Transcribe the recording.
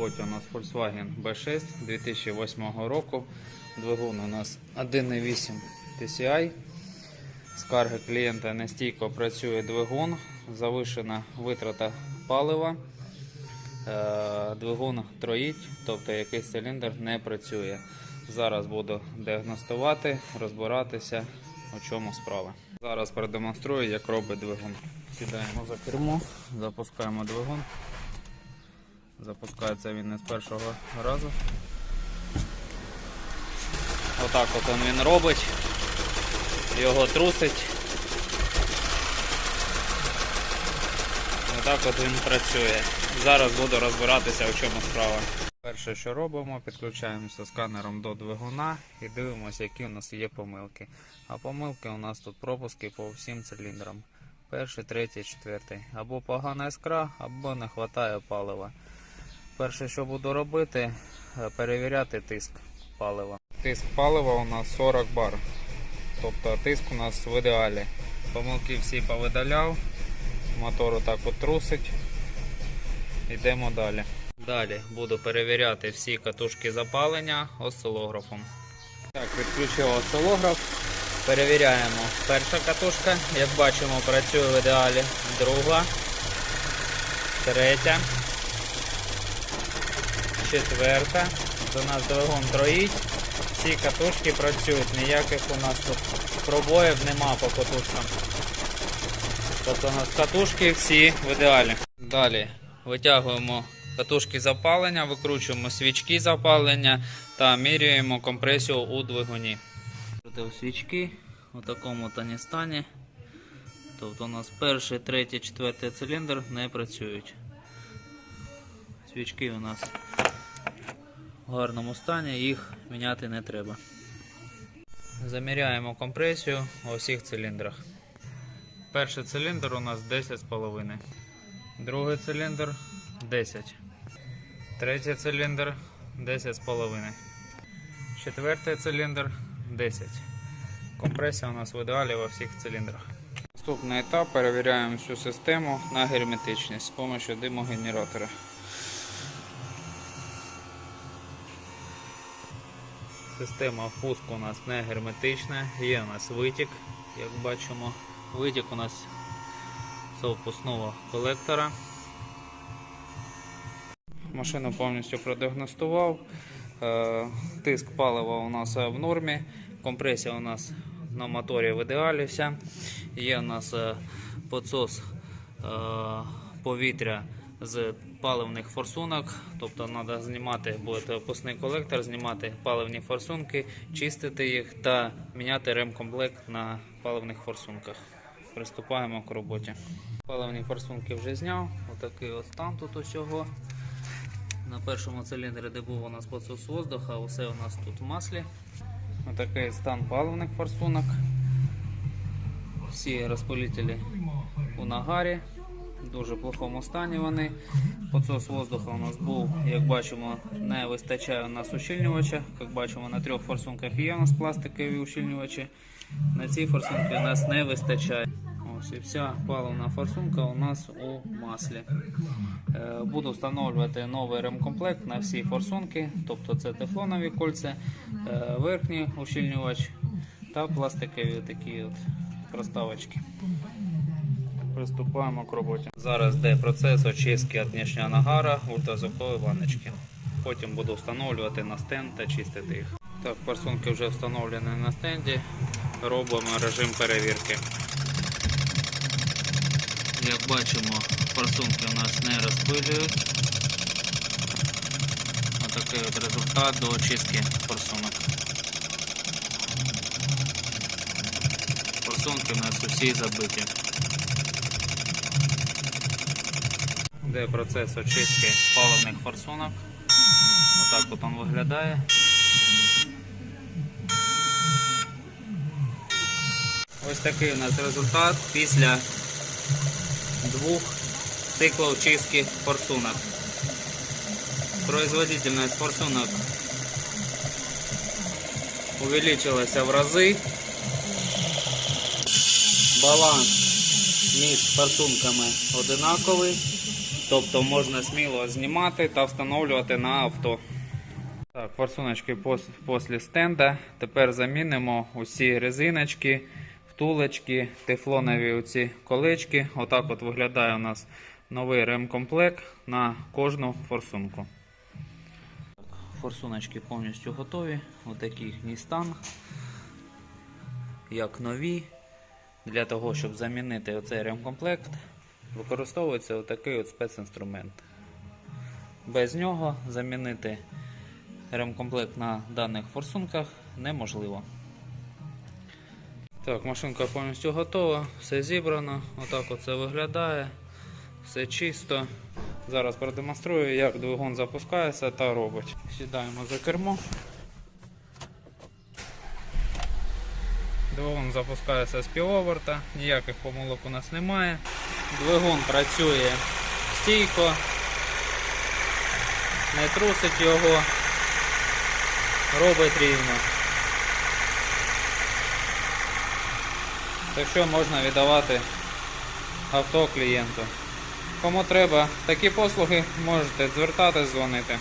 роботі у нас Volkswagen B6 2008 року. Двигун у нас 1.8 TCI. Скарги клієнта нестійко працює двигун, завишена витрата палива. Е, Двигун троїть, тобто якийсь циліндр не працює. Зараз буду діагностувати, розбиратися, у чому справа. Зараз продемонструю, як робить двигун. Сідаємо за кермо, запускаємо двигун. Запускається він не з першого разу. Отак от он він робить. Його трусить. Отак от він працює. Зараз буду розбиратися, в чому справа. Перше, що робимо, підключаємося сканером до двигуна і дивимося, які у нас є помилки. А помилки у нас тут пропуски по всім циліндрам. Перший, третій, четвертий. Або погана іскра, або не вистачає палива. Перше, що буду робити, е, перевіряти тиск палива. Тиск палива у нас 40 бар. Тобто тиск у нас в ідеалі. Помилки всі повидаляв, мотор отак от трусить. Йдемо далі. Далі буду перевіряти всі катушки запалення осцилографом. Так, відключив осцилограф. Перевіряємо. Перша катушка, як бачимо, працює в ідеалі. Друга, третя, четверта. До нас двигун троїть. Всі катушки працюють, ніяких у нас тут пробоїв нема по катушкам. Тобто у нас катушки всі в ідеалі. Далі витягуємо катушки запалення, викручуємо свічки запалення та міряємо компресію у двигуні. Крутив свічки у такому тоні стані. Тобто у нас перший, третій, четвертий циліндр не працюють. Свічки у нас в гарному стані, їх міняти не треба. Заміряємо компресію у всіх циліндрах. Перший циліндр у нас 10,5. Другий циліндр 10. Третій циліндр 10,5. Четвертий циліндр 10. Компресія у нас в ідеалі во всіх циліндрах. Наступний етап перевіряємо всю систему на герметичність з допомогою димогенератора. Система впуску у нас не герметична, є у нас витік, як бачимо. Витік у нас з впускного колектора. Машину повністю продіагностував. Е, Тиск палива у нас в нормі, компресія у нас на моторі в ідеалі вся. Є у нас е, підсос е, повітря з паливних форсунок. Тобто треба знімати буде опускний колектор, знімати паливні форсунки, чистити їх та міняти ремкомплект на паливних форсунках. Приступаємо к роботі. Паливні форсунки вже зняв. Отакий от стан тут усього. На першому циліндрі, де був у нас підсос воздуха, усе у нас тут в маслі. Отакий стан паливних форсунок. Всі розпилителі у нагарі. В дуже плохому стані вони. Підсос воздуха у нас був, як бачимо, не вистачає у нас ущільнювача. Як бачимо, на трьох форсунках є у нас пластикові ущільнювачі. На цій форсунці у нас не вистачає. Ось і вся паливна форсунка у нас у маслі. Е, Буду встановлювати новий ремкомплект на всі форсунки, тобто це тефлонові кольця, е, верхній ущільнювач та пластикові такі от проставочки. Приступаємо к роботі. Зараз йде процес очистки внішнього нагара ультразвукової ванночки. Потім буду встановлювати на стенд та чистити їх. Так, форсунки вже встановлені на стенді. Робимо режим перевірки. Як бачимо, форсунки у нас не розпилюють. Отакий от результат до очистки форсунок. Форсунки у нас усі забиті. Де процес очистки паливних форсунок. Отак от він виглядає. Ось такий у нас результат після двух циклов чистки форсунок. Производительность форсунок увеличилась в разы. Баланс між форсунками одинаковий. Тобто можна сміло знімати та встановлювати на авто. Так, форсуночки після стенда. Тепер замінимо усі резиночки, втулочки, тефлонові оці колечки. Отак от виглядає у нас новий ремкомплект на кожну форсунку. Форсуночки повністю готові. Отакий їхній стан. Як нові. Для того, щоб замінити оцей ремкомплект, використовується отакий от спецінструмент. Без нього замінити ремкомплект на даних форсунках неможливо. Так, машинка повністю готова, все зібрано. Отак оце виглядає. Все чисто. Зараз продемонструю, як двигун запускається та робить. Сідаємо за кермо. Двигун запускається з півоберта, ніяких помилок у нас немає. Двигун працює стійко, не трусить його, робить рівно. Так що можна віддавати авто клієнту. Кому треба такі послуги, можете звертатись, дзвонити.